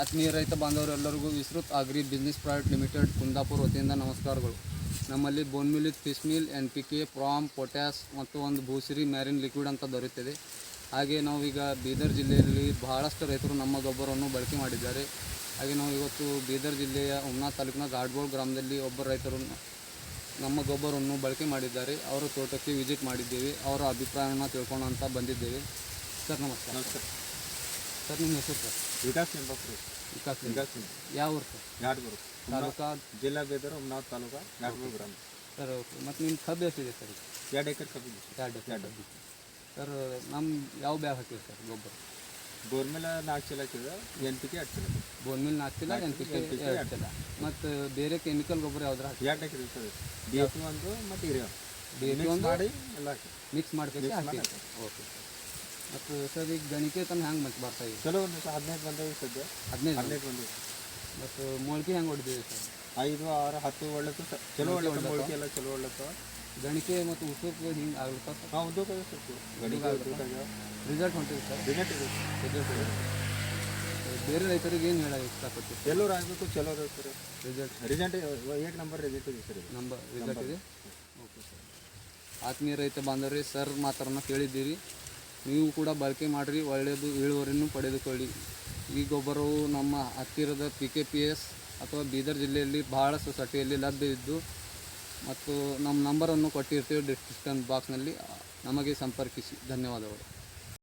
ಆತ್ಮೀಯ ರೈತ ಬಾಂಧವರೆಲ್ಲರಿಗೂ Vistrut agri business private limited Kundapura ವತಿಯಿಂದ ನಮಸ್ಕಾರಗಳು. ನಮ್ಮಲ್ಲಿ bone meal fish meal N P K PROM potash ಮತ್ತು ಒಂದು ಭೂಸಿರಿ ಮ್ಯಾರಿನ್ ಲಿಕ್ವಿಡ್ ಅಂತ ದೊರೆಯುತ್ತದೆ ಹಾಗೆ ನಾವೀಗ ಬೀದರ್ ಜಿಲ್ಲೆಯಲ್ಲಿ ಬಹಳಷ್ಟು ರೈತರು ನಮ್ಮ ಗೊಬ್ಬರವನ್ನು ಬಳಕೆ ಮಾಡಿದ್ದಾರೆ. ಹಾಗೆ ನಾವು ಇವತ್ತು ಬೀದರ್ ಜಿಲ್ಲೆಯ ಉಮ್ನಾ ತಾಲೂಕಿನ ಗಾಡ್ಗೋಳ್ ಗ್ರಾಮದಲ್ಲಿ ಒಬ್ಬ ರೈತರು ನಮ್ಮ ಗೊಬ್ಬರವನ್ನು ಬಳಕೆ ಮಾಡಿದ್ದಾರೆ. ಅವರ ತೋಟಕ್ಕೆ ವಿಸಿಟ್ ಮಾಡಿದ್ದೇವೆ. ಅವರ ಅಭಿಪ್ರಾಯವನ್ನು ತಿಳ್ಕೊಳ್ಳೋಣ ಅಂತ ಬಂದಿದ್ದೇವೆ. ಸರ್, ನಮಸ್ಕಾರ. ನಮಸ್ಕಾರ ಸರ್ ನಿಮ್ಮ ಹೆಸರು ಸರ್? ವಿಕಾಸ್ ನಿಂಬಾಪುರ ವಿಕಾಸ್ ವಿಕಾಸ್ ನಿಂಬ ಯಾವ ಊರು ಸರ್? ಘಾಟ್ಗುರು ತಾಲೂಕಾ? ಜಿಲ್ಲಾ ಬೇದರ್ ಉಮ್ನಾಥ್ ತಾಲೂಕಾ ಘಾಟ್ಗುರು ಗ್ರಾಮ. Sir okay. ಮತ್ತು ನಿಮ್ಮ ಕಬ್ಬು ಎಷ್ಟಿದೆ ಸರ್? ಈಗ? ಎರಡು ಎಕರೆ ಕಬ್ಬಿದೆ ಎರಡು ಎರಡು. ಸರ್ ನಮ್ಮ ಯಾವ ಬ್ಯಾಗ್ ಹಾಕಿವಿ ಸರ್ ಗೊಬ್ಬರ? ಗೋರ್ಮೆಲ ನಾಲ್ಕು ಚೀಲ ಹಾಕಿದೆ. ಎನ್ ಪಿ ಕೆ ಎರಡು ಚೀಲ ಬೋನ್ ಮಿಲ್ ನಾಲ್ಕಿಲ್ಲ ಎನ್ ಪಿ ಕೆ ಎರಡು ಚಲ. ಮತ್ತು ಬೇರೆ ಕೆಮಿಕಲ್ ಗೊಬ್ಬರ ಯಾವ್ದಾರ ಹಾಕಿ ಎರಡು ಎಕರೆ ಸರ್ ಡಿ ಎಫ್ ಒಂದು ಮತ್ತು ಹಿರಿಯ ಡಿ ಎ ಪಿ ಮಿಕ್ಸ್ ಒಂದು ಮಾಡಿ ಎಲ್ಲ ಹಾಕಿ. ಮಿಕ್ಸ್ ಮಾಡ್ಕೊಂಡು ಹಾಕಿ. Okay sir. ಮತ್ತು ಸರ್ ಈಗ ಗಣಿಕೆ ತಂದು ಹೆಂಗೆ ಮತ್ತೆ ಬರ್ತಾ ಇದೆ? ಚಲೋ ಒಂದು ಹದಿನೈದು ಬಂದವು ಸದ್ಯ. ಹದಿನೈದು ಹದಿನೈದು ಬಂದವು ಮತ್ತು ಮೊಳಕೆ ಹೆಂಗೆ ಹೊಡೆದಿದೆ ಸರ್? ಐದು ಆರು ಹತ್ತು ಒಳ್ಳೆ ಚಲೋ ಒಳ್ಳೆ ಮೊಳಕೆ ಎಲ್ಲ ಚಲೋ ಒಳ್ಳೆ ಗಣಿಕೆ ಮತ್ತು ಉಸುಕು ಹಿಂಗೆ ಆಗುತ್ತೆ ಸರ್? ಹಾಂ ಉದ್ಯೋಗ ಸರ್ ಗಣಿಕೆ ರಿಸಲ್ಟ್ ಹೊಂಟಿದೆ ಸರ್? ರಿಸಲ್ಟ್ ಇದೆ. ರಿಸಲ್ಟ್ ಇದೆ. ಬೇರೆ ರೈತರಿಗೆ ಏನು ಹೇಳೋಕೆ ಇಷ್ಟಪಡ್ತೀವಿ ಎಲ್ಲರೂ ಆಗಬೇಕು ಚಲೋ ಸರ್ ರಿಸಲ್ಟ್ ರಿಸಲ್ಟ್ ಏಕ್ ನಂಬರ್ ರಿಸಲ್ಟ್ ಇದೆ ಸರ್ ನಂಬರ್ ರಿಸಲ್ಟ್ ಇದೆ? Okay sir. ಆತ್ಮೀಯ ರೈತ ಬಾಂಧವ್ರಿ ಸರ್ ಮಾತನ್ನು ಕೇಳಿದ್ದೀರಿ. ನೀವು ಕೂಡ ಬಳಕೆ ಮಾಡಿರಿ, ಒಳ್ಳೆಯದು ಇಳುವರಿಯನ್ನು ಪಡೆದುಕೊಳ್ಳಿ. ಈ ಗೊಬ್ಬರವು ನಮ್ಮ ಹತ್ತಿರದ ಪಿ ಕೆ ಪಿ ಎಸ್ ಅಥವಾ ಬೀದರ್ ಜಿಲ್ಲೆಯಲ್ಲಿ ಬಹಳ ಸೊಸೈಟಿಯಲ್ಲಿ ಲಭ್ಯವಿದ್ದು ಮತ್ತು ನಮ್ಮ ನಂಬರನ್ನು ಕೊಟ್ಟಿರ್ತೀವಿ ಡಿಸ್ಕ್ರಿಪ್ಷನ್ ಬಾಕ್ಸ್ನಲ್ಲಿ, ನಮಗೆ ಸಂಪರ್ಕಿಸಿ. ಧನ್ಯವಾದಗಳು.